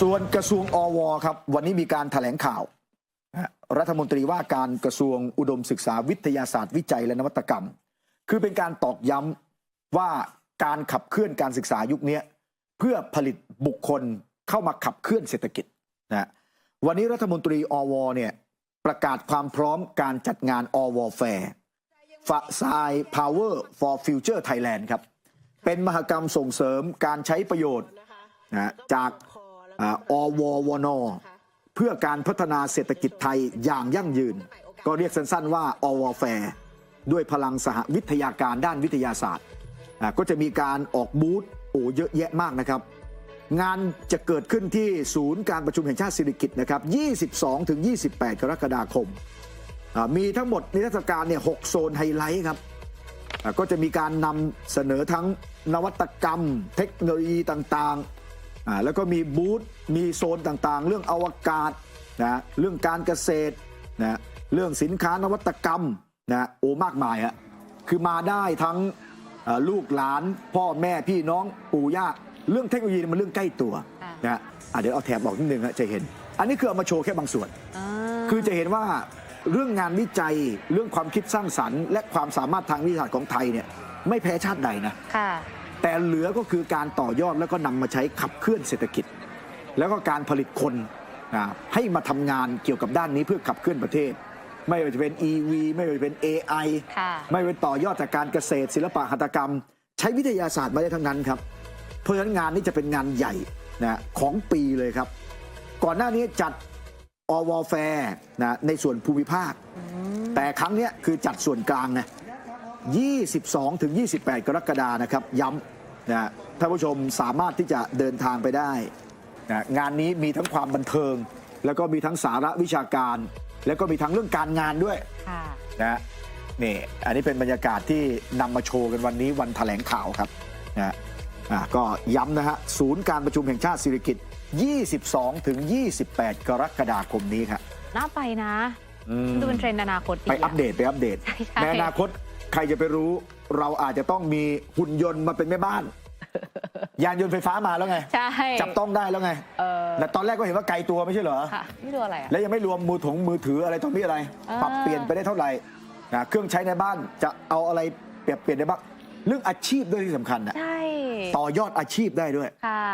ส่วนกระทรวงอวครับวันนี้มีการแถลงข่าว รัฐมนตรีว่าการกระทรวงอุดมศึกษาวิทยาศาสตร์วิจัยและนวัตกรรม คือเป็นการตอกย้ำว่าการขับเคลื่อนการศึกษายุคนี้เพื่อผลิตบุคคลเข้ามาขับเคลื่อนเศรษฐกิจนะฮะวันนี้รัฐมนตรีอวเนี่ยประกาศความพร้อมการจัดงานอวแฟร์ฟะซาย Power for Future Thailand ครับ เป็นมหกรรมส่งเสริมการใช้ประโยชน์นะจาก อววนเพื่อการพัฒนาเศรษฐกิจไทยอย่างยั่งยืน ก็เรียกสั้นๆ ว่า อวแฟร์ด้วยพลังสหวิทยาการด้านวิทยาศาสตร์ก็จะมีการออกบูธโอ้เยอะแยะมากนะครับ งานจะเกิดขึ้นที่ศูนย์การประชุมแห่งชาติสิริกิตนะครับ 22 ถึง 28 กรกฎาคม มีทั้งหมดนิทรรศการเนี่ย 6 โซนไฮไลท์ครับ ก็จะมีการนำเสนอทั้งนวัตกรรม เทคโนโลยีต่างๆ อ่าแล้วก็มีบูธมีโซนต่างๆ เรื่องอวกาศนะเรื่องการเกษตรนะเรื่องสินค้านวัตกรรมนะโอ้มากมายฮะคือมาได้ทั้งเอ่อลูกหลานพ่อแม่พี่น้องปู่ย่าเรื่องเทคโนโลยีมันเรื่องใกล้ตัวค่ะนะอะเดี๋ยวเอาแถบบอกนิดนึงฮะจะเห็น อันนี้คือเอามาโชว์แค่บางส่วนาคือจะเห็นว่าเรื่องงานวิจัยเรื่องความคิดสร้างสรรค์ และความสามารถทางวิทยาศาสตร์ของไทยเนี่ยไม่แพ้ชาติใดนะค่ะ แต่เหลือก็คือการต่อยอดแล้วก็นำมาใช้ขับเคลื่อนเศรษฐกิจ แล้วก็การผลิตคนนะให้มาทำงานเกี่ยวกับด้านนี้เพื่อขับเคลื่อนประเทศ ไม่ว่าจะเป็น EV ไม่ว่าจะเป็น AI ค่ะไม่ว่าต่อยอดจากการเกษตร ศิลปะหัตถกรรม ใช้วิทยาศาสตร์มาได้ทั้งนั้นครับ เพราะฉะนั้นงานนี้จะเป็นงานใหญ่นะของปีเลยครับ ก่อนหน้านี้จัดอวแฟร์นะในส่วนภูมิภาค แต่ครั้งเนี้ยคือจัดส่วนกลางไง 22 ถึง 28 กรกฎานะครับ ย้ำนะท่านผู้ชมสามารถที่จะเดินทางไปได้นะงานนี้มีทั้งความบันเทิง แล้วก็มีทั้งสาระวิชาการ แล้วก็มีทั้งเรื่องการงานด้วยค่ะนะนี่อันนี้เป็นบรรยากาศที่นำมาโชว์กันวันนี้วันแถลงข่าวครับนะอะก็ย้ำนะฮะศูนย์การประชุมแห่งชาติสิริกิติ์22 ถึง 28 กรกฎาคมนี้ครับน่าไปนะอืมดูเป็นเทรนด์อนาคตดีไปอะอัปเดตไปอัปเดตใช่ใช่ในอนาคต ใครจะไปรู้ เราอาจจะต้องมีหุ่นยนต์มาเป็นแม่บ้าน ยานยนต์ไฟฟ้ามาแล้วไง ใช่ จับต้องได้แล้วไงเออแต่ตอนแรกก็เห็นว่าไกลตัวไม่ใช่เหรอ ค่ะนี่ดูอะไรอะ และยังไม่รวมมือถงมือถืออะไรตรงนี้อะไร อ่า ปรับเปลี่ยนไปได้เท่าไหร่นะเครื่องใช้ในบ้านจะเอาอะไรเปรียบเปลี่ยนได้บ้างเรื่องอาชีพด้วยที่สำคัญนะใช่ ต่อยอดอาชีพได้ด้วย ค่ะ